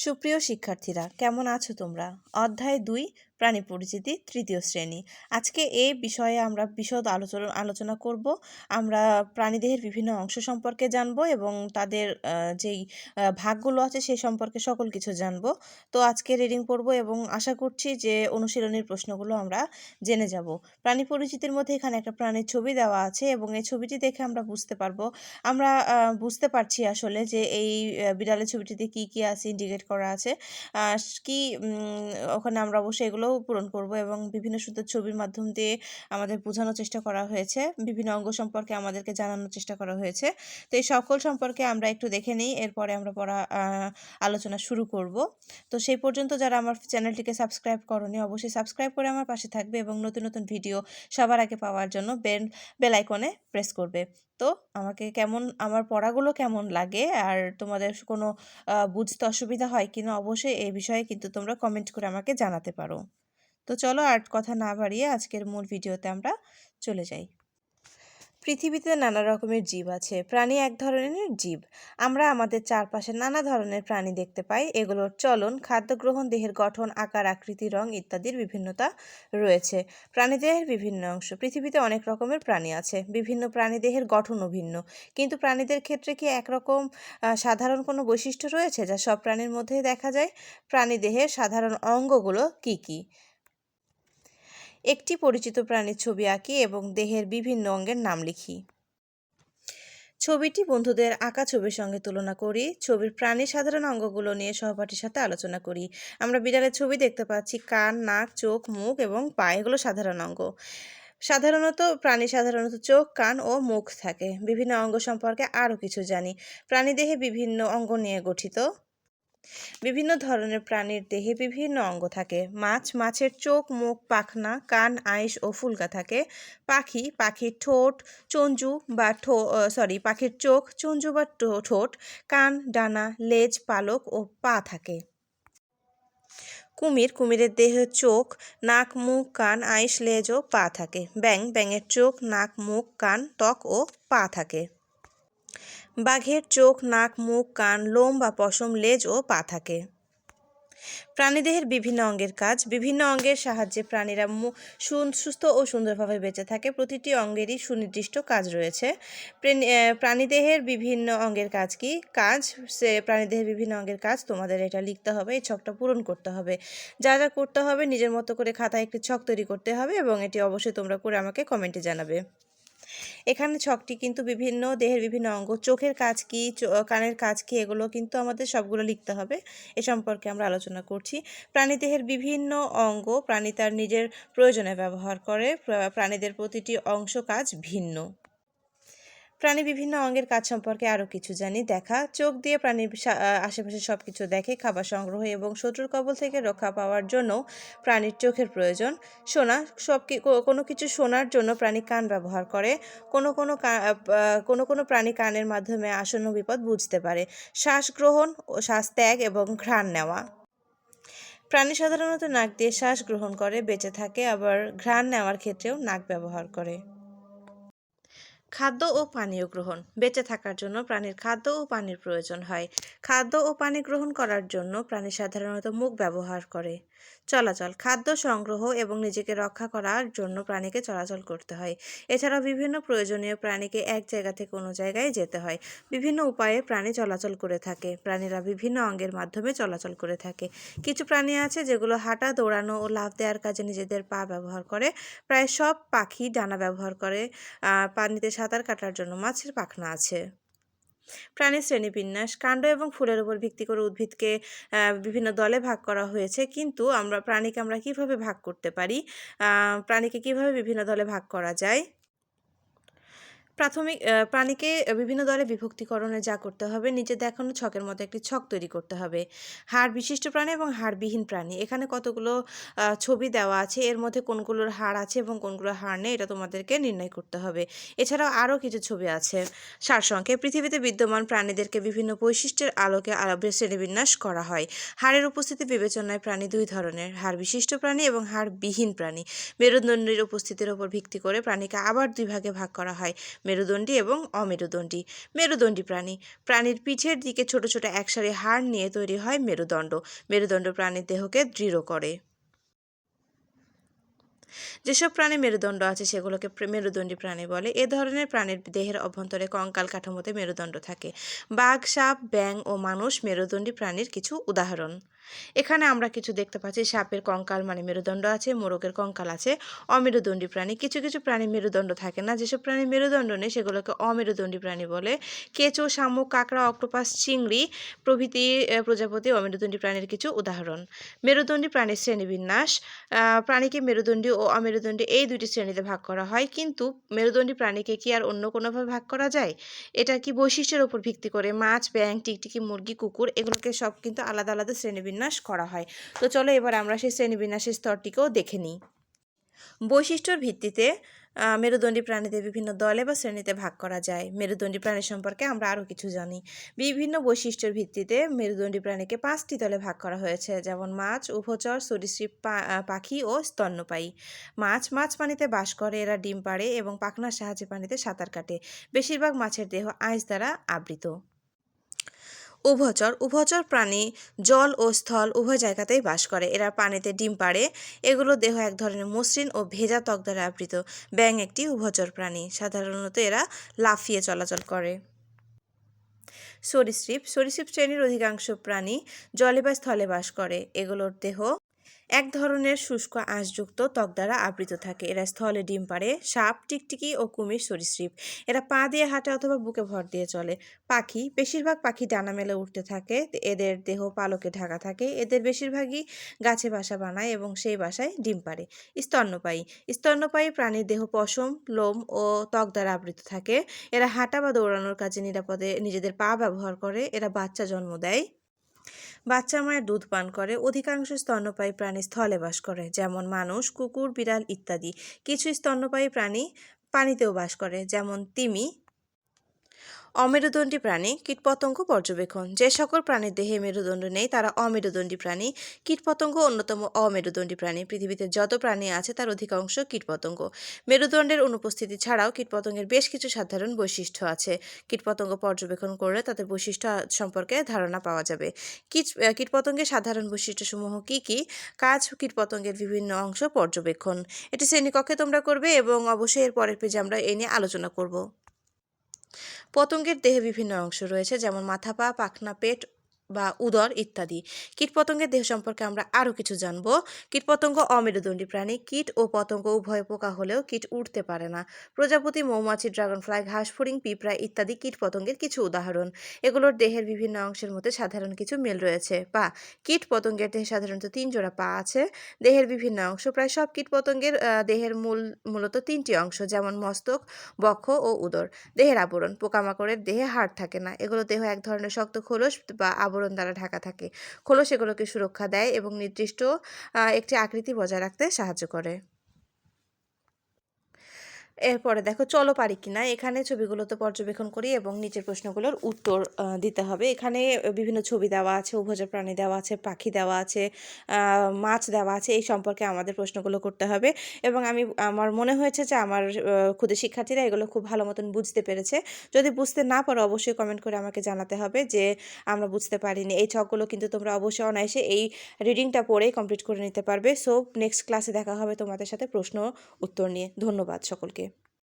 সুপ্রিয় শিক্ষার্থীরা কেমন আছো তোমরা? অধ্যায় দুই প্রাণী পরিচিতি তৃতীয় শ্রেণি। আজকে এই বিষয়ে আমরা বিশদ আলোচনা আলোচনা করব। আমরা প্রাণীদেহের বিভিন্ন অংশ সম্পর্কে জানব এবং তাদের যেই ভাগগুলো আছে সেই সম্পর্কে সকল কিছু জানব। তো আজকে রিডিং পড়ব এবং আশা করছি যে অনুশীলনের প্রশ্নগুলো আমরা জেনে যাব। প্রাণী পরিচিতির মধ্যে এখানে একটা প্রাণীর ছবি দেওয়া আছে এবং এই ছবিটি দেখে আমরা বুঝতে পারব। আমরা বুঝতে পারছি আসলে যে এই বিড়ালের ছবিটিতে কি কি আছে ইন্ডিকেট করা আছে। কি ওখানে আমরা অবশ্যই এগুলোও পূরণ করব এবং বিভিন্ন সুন্দর ছবির মাধ্যম দিয়ে আমাদের বোঝানোর চেষ্টা করা হয়েছে। বিভিন্ন অঙ্গ সম্পর্কে আমাদেরকে জানানোর চেষ্টা করা হয়েছে। তো এই সকল সম্পর্কে আমরা একটু দেখে নিই, এরপরে আমরা পড়া আলোচনা শুরু করব। তো সেই পর্যন্ত যারা আমার চ্যানেলটিকে সাবস্ক্রাইব করনি, অবশ্যই সাবস্ক্রাইব করে আমার পাশে থাকবে এবং নতুন নতুন ভিডিও সবার আগে পাওয়ার জন্য বেল বেল আইকনে প্রেস করবে। তো আমাকে কেমন, আমার পড়াগুলো কেমন লাগে? আর তোমাদের কোনো বুঝতে অসুবিধা হয় কিনা? অবশ্যই এই বিষয়ে কিন্তু তোমরা কমেন্ট করে আমাকে জানাতে পারো। তো চলো আর কথা না বাড়িয়ে আজকের মূল ভিডিওতে আমরা চলে যাই। পৃথিবীতে নানা রকমের জীব আছে, প্রাণী এক ধরনের জীব। আমরা আমাদের চারপাশে নানা ধরনের প্রাণী দেখতে পাই। এগুলোর চলন খাদ্য গ্রহণ দেহের গঠন, আকার, আকৃতি, রং ইত্যাদির বিভিন্নতা রয়েছে। প্রাণীদেহের বিভিন্ন অংশ। পৃথিবীতে অনেক রকমের প্রাণী আছে। বিভিন্ন প্রাণীদেহের গঠনও ভিন্ন। কিন্তু প্রাণীদের ক্ষেত্রে কি একরকম সাধারণ কোনো বৈশিষ্ট্য রয়েছে? যা সব প্রাণীর মধ্যেই দেখা যায়। প্রাণীদেহের সাধারণ অঙ্গগুলো কি কি? একটি পরিচিত প্রাণীর ছবি আঁকি এবং দেহের বিভিন্ন অঙ্গের নাম লিখি। ছবিটি বন্ধুদের আঁকা ছবির সঙ্গে তুলনা করি, ছবির প্রাণীর সাধারণ অঙ্গগুলো নিয়ে সহপাঠীর সাথে আলোচনা করি। আমরা বিড়ালের ছবি দেখতে পাচ্ছি, কান, নাক, চোখ, মুখ এবং পা এগুলো সাধারণ অঙ্গ। সাধারণত প্রাণী সাধারণত চোখ, কান ও মুখ থাকে। বিভিন্ন অঙ্গ সম্পর্কে আরও কিছু জানি। প্রাণী দেহে বিভিন্ন অঙ্গ নিয়ে গঠিত। বিভিন্ন ধরনের প্রাণীর দেহে বিভিন্ন অঙ্গ থাকে। মাছ, মাছের চোখ, মুখ, পাখনা, কান, আইস ও ফুলকা থাকে। পাখি, পাখির ঠোঁট, চঞ্জু বা ঠো সরি পাখির চোখ, চঞ্জু বা ঠোঁট, কান, ডানা, লেজ, পালক ও পা থাকে। কুমির, কুমিরের দেহে, চোখ, নাক, মুখ, কান, আইস, লেজ ও পা থাকে। ব্যাং ব্যাঙের চোখ, নাক, মুখ, কান, ত্বক ও পা থাকে। বাঘের চোখ, নাক, মুখ, কান, লোম বা পশম, লেজ ও পা থাকে। প্রাণীদেহের বিভিন্ন অঙ্গের কাজ। বিভিন্ন অঙ্গের সাহায্যে প্রাণীরা সুস্থ ও সুন্দরভাবে বেঁচে থাকে। প্রতিটি অঙ্গেরই সুনির্দিষ্ট কাজ রয়েছে। প্রাণীদেহের বিভিন্ন অঙ্গের কাজ কি? কাজ, সে প্রাণীদেহের বিভিন্ন অঙ্গের কাজ তোমাদের এটা লিখতে হবে, এই ছকটা পূরণ করতে হবে। যা যা করতে হবে, নিজের মতো করে খাতায় একটি ছক তৈরি করতে হবে এবং এটি অবশ্যই তোমরা করে আমাকে কমেন্টে জানাবে। এখানে ছকটি কিন্তু বিভিন্ন দেহের বিভিন্ন অঙ্গ, চোখের কাজ কি কানের কাজ কি, এগুলো কিন্তু আমাদের সবগুলো লিখতে হবে। এ সম্পর্কে আমরা আলোচনা করছি। প্রাণী দেহের বিভিন্ন অঙ্গ প্রাণী তার নিজের প্রয়োজনে ব্যবহার করে। প্রাণীদের প্রতিটি অংশ কাজ ভিন্ন। প্রাণী বিভিন্ন অঙ্গের কাজ সম্পর্কে আরও কিছু জানি। দেখা, চোখ দিয়ে প্রাণীর আশেপাশে সব কিছু দেখে, খাবার সংগ্রহ এবং শত্রুর কবল থেকে রক্ষা পাওয়ার জন্য প্রাণীর চোখের প্রয়োজন। শোনা সব কোনো কিছু শোনার জন্য প্রাণী কান ব্যবহার করে। কোনো কোনো কোনো কোনো প্রাণী কানের মাধ্যমে আসন্ন বিপদ বুঝতে পারে। শ্বাস গ্রহণ ও শ্বাস ত্যাগ এবং ঘ্রাণ নেওয়া। প্রাণী সাধারণত নাক দিয়ে শ্বাস গ্রহণ করে, বেঁচে থাকে, আবার ঘ্রাণ নেওয়ার ক্ষেত্রেও নাক ব্যবহার করে। খাদ্য ও পানীয় গ্রহণ। বেঁচে থাকার জন্য প্রাণীর খাদ্য ও পানির প্রয়োজন হয়। খাদ্য ও পানি গ্রহণ করার জন্য প্রাণী সাধারণত মুখ ব্যবহার করে। চলাচল, খাদ্য সংগ্রহ এবং নিজেকে রক্ষা করার জন্য প্রাণীকে চলাচল করতে হয়। এছাড়াও বিভিন্ন প্রয়োজনীয় প্রাণীকে এক জায়গা থেকে অন্য জায়গায় যেতে হয়। বিভিন্ন উপায়ে প্রাণী চলাচল করে থাকে। প্রাণীরা বিভিন্ন অঙ্গের মাধ্যমে চলাচল করে থাকে। কিছু প্রাণী আছে যেগুলো হাঁটা, দৌড়ানো ও লাফ দেওয়ার কাজে নিজেদের পা ব্যবহার করে। প্রায় সব পাখি ডানা ব্যবহার করে। পানিতে সাঁতার কাটার জন্য মাছের পাখনা আছে। প্রাণীর শ্রেণীবিন্যাস, কাণ্ড এবং ফুলের উপর ভিত্তি করে উদ্ভিদকে বিভিন্ন দলে ভাগ করা হয়েছে। কিন্তু আমরা প্রাণীকে আমরা কীভাবে ভাগ করতে পারি? প্রাণীকে কীভাবে বিভিন্ন দলে ভাগ করা যায়? প্রাথমিক প্রাণীকে বিভিন্ন দলে বিভক্তিকরণে যা করতে হবে নিচে দেখানো ছকের মতো একটি ছক তৈরি করতে হবে। হাড় বিশিষ্ট প্রাণী এবং হাড়বিহীন প্রাণী। এখানে কতগুলো ছবি দেওয়া আছে, এর মধ্যে কোনগুলোর হাড় আছে এবং কোনগুলোর হাড় নেই, এটা তোমাদেরকে নির্ণয় করতে হবে। এছাড়াও আরও কিছু ছবি আছে। সারসংক্ষেপ, পৃথিবীতে বিদ্যমান প্রাণীদেরকে বিভিন্ন বৈশিষ্ট্যের আলোকে শ্রেণীবিন্যাস করা হয়। হাড়ের উপস্থিতি বিবেচনায় প্রাণী দুই ধরনের হাড় বিশিষ্ট প্রাণী এবং হাড়বিহীন প্রাণী। মেরুদণ্ডের উপস্থিতির উপর ভিত্তি করে প্রাণীকে আবার দুই ভাগে ভাগ করা হয়। মেরুদণ্ডী এবং অমেরুদণ্ডী। মেরুদণ্ডী প্রাণী। প্রাণীর পিঠের দিকে ছোট ছোট একসারি হাড় নিয়ে তৈরি হয় মেরুদণ্ড। মেরুদণ্ড প্রাণীর দেহকে দৃঢ় করে। যেসব প্রাণী মেরুদণ্ড আছে সেগুলোকে মেরুদণ্ডী প্রাণী বলে। এ ধরনের প্রাণীর দেহের অভ্যন্তরে কঙ্কাল কাঠামোতে মেরুদণ্ড থাকে। বাঘ, সাপ ব্যাং ও মানুষ মেরুদণ্ডী প্রাণীর কিছু উদাহরণ। এখানে আমরা কিছু দেখতে পাচ্ছি, সাপের কঙ্কাল মানে মেরুদণ্ড আছে, মোরগের কঙ্কাল আছে, অমেরুদণ্ডী প্রাণী। কিছু কিছু প্রাণী মেরুদণ্ড থাকে না, যেসব প্রাণী মেরুদণ্ড নেই, সেগুলোকে অমেরুদণ্ডী প্রাণী বলে। কেঁচো, শামুক, কাঁকড়া, অক্টোপাস, চিংড়ি প্রভৃতি প্রজাপতি অমেরুদণ্ডী প্রাণীর কিছু উদাহরণ। মেরুদণ্ডী প্রাণীর শ্রেণীবিন্যাস প্রাণীকে মেরুদণ্ডী ও অমেরুদণ্ডী এই দুটি শ্রেণীতে ভাগ করা হয়, কিন্তু মেরুদণ্ডী প্রাণীকে কি আর অন্য কোনোভাবে ভাগ করা যায়? এটা কি বৈশিষ্ট্যের উপর ভিত্তি করে মাছ ব্যাং টিকটিকি, মুরগি, কুকুর, এগুলোকে সব কিন্তু আলাদা আলাদা শ্রেণীবিন্যাস করা হয়। তো চলো এবার আমরা সেই শ্রেণীবিন্যাসের স্তরটিকেও দেখে নিই। বৈশিষ্ট্যর ভিত্তিতে মেরুদণ্ডী প্রাণীদের বিভিন্ন দলে বা শ্রেণীতে ভাগ করা যায়। মেরুদণ্ডী প্রাণী সম্পর্কে আমরা আরও কিছু জানি। বিভিন্ন বৈশিষ্ট্যের ভিত্তিতে মেরুদণ্ডী প্রাণীকে পাঁচটি দলে ভাগ করা হয়েছে, যেমন মাছ, উভচর, সরীসৃপ পাখি ও স্তন্যপায়ী। মাছ মাছ পানিতে বাস করে, এরা ডিম পাড়ে এবং পাখনার সাহায্যে পানিতে সাঁতার কাটে। বেশিরভাগ মাছের দেহ আইস দ্বারা আবৃত। উভচর উভচর প্রাণী জল ও স্থল উভয় জায়গাতেই বাস করে। এরা পানিতে ডিম পাড়ে। এগুলো দেহ এক ধরনের মসৃণ ও ভেজা ত্বক দ্বারা আবৃত। ব্যাং একটি উভচর প্রাণী। সাধারণত এরা লাফিয়ে চলাচল করে। সরীসৃপ। সরীসৃপ শ্রেণির অধিকাংশ প্রাণী জলে বা স্থলে বাস করে। এগুলোর দেহ এক ধরনের শুষ্ক আঁশযুক্ত ত্বক দ্বারা আবৃত থাকে। এরা স্থলে ডিম পাড়ে, সাপ, টিকটিকি ও কুমির সরীসৃপ। এরা পা দিয়ে হাঁটে অথবা বুকে ভর দিয়ে চলে। পাখি, বেশিরভাগ পাখি ডানা মেলে উঠতে থাকে। এদের দেহ পালকে ঢাকা থাকে। এদের বেশিরভাগই গাছে বাসা বানায় এবং সেই বাসায় ডিম পাড়ে। স্তন্যপায়ী। স্তন্যপায়ী প্রাণীর দেহ পশম, লোম ও ত্বক দ্বারা আবৃত থাকে। এরা হাঁটা বা দৌড়ানোর কাজে নিরাপদে নিজেদের পা ব্যবহার করে। এরা বাচ্চা জন্ম দেয়। বাচ্চা মায়ের দুধ পান করে, অধিকাংশ স্তন্যপায়ী প্রাণী স্থলে বাস করে, যেমন মানুষ, কুকুর, বিড়াল ইত্যাদি। কিছু স্তন্যপায়ী প্রাণী পানিতেও বাস করে, যেমন তিমি অমেরুদণ্ডী প্রাণী কীটপতঙ্গ পর্যবেক্ষণ। যে সকল প্রাণীর দেহে মেরুদণ্ড নেই, তারা অমেরুদণ্ডী প্রাণী। কীটপতঙ্গ অন্যতম অমেরুদণ্ডী প্রাণী। পৃথিবীতে যত প্রাণী আছে, তার অধিকাংশ কীটপতঙ্গ। মেরুদণ্ডের অনুপস্থিতি ছাড়াও কীটপতঙ্গের বেশ কিছু সাধারণ বৈশিষ্ট্য আছে। কীটপতঙ্গ পর্যবেক্ষণ করলে তাদের বৈশিষ্ট্য সম্পর্কে ধারণা পাওয়া যাবে। কীট কীটপতঙ্গের সাধারণ বৈশিষ্ট্যসমূহ কী কী? কাজ কীটপতঙ্গের বিভিন্ন অংশ পর্যবেক্ষণ। এটি শ্রেণীকক্ষে তোমরা করবে এবং অবশ্যই এর পরের পেজে আমরা এ নিয়ে আলোচনা করব। পতঙ্গের দেহে বিভিন্ন অংশ রয়েছে যেমন মাথা পা পাখনা পেট বা উদর ইত্যাদি। কীটপতঙ্গের দেহ সম্পর্কে আমরা আরও কিছু জানব। কীটপতঙ্গ অমেরুদণ্ডী প্রাণী, কীট ও পতঙ্গ উভয় পোকা হলেও কীট উঠতে পারে না। প্রজাপতি, মৌমাছি, ড্রাগনফ্লাই, ঘাস ফড়িং পিঁপড়া ইত্যাদি কীটপতঙ্গের কিছু উদাহরণ। এগুলোর দেহের বিভিন্ন অংশের মধ্যে সাধারণ কিছু মিল রয়েছে। পা, কীট পতঙ্গের দেহে সাধারণত তিন জোড়া পা আছে। দেহের বিভিন্ন অংশ, প্রায় সব কীটপতঙ্গের দেহের মূল, মূলত তিনটি অংশ, যেমন মস্তক, বক্ষ ও উদর। দেহের আবরণ, পোকামাকড়ের দেহে হাড় থাকে না। এগুলো দেহ এক ধরনের শক্ত খোলস বা আবরণ দ্বারা ঢাকা থাকে। খোলস এগুলোকে সুরক্ষা দেয় এবং নির্দিষ্ট একটি আকৃতি বজায় রাখতে সাহায্য করে। এরপরে দেখো, চলো পারি কিনা এখানে ছবিগুলো তো পর্যবেক্ষণ করি এবং নিচের প্রশ্নগুলোর উত্তর দিতে হবে। এখানে বিভিন্ন ছবি দেওয়া আছে, উভচর প্রাণী দেওয়া আছে, পাখি দেওয়া আছে মাছ দেওয়া আছে, এই সম্পর্কে আমাদের প্রশ্নগুলো করতে হবে। এবং আমি, আমার মনে হয়েছে যে আমার ক্ষুদে শিক্ষার্থীরা এগুলো খুব ভালো মতন বুঝতে পেরেছে। যদি বুঝতে না পারো, অবশ্যই কমেন্ট করে আমাকে জানাতে হবে যে আমরা বুঝতে পারিনি। এই ছকগুলো কিন্তু তোমরা অবশ্যই অনায়াসে এই রিডিংটা পড়েই কমপ্লিট করে নিতে পারবে। সো, নেক্সট ক্লাসে দেখা হবে তোমাদের সাথে প্রশ্ন উত্তর নিয়ে। ধন্যবাদ সকলকে।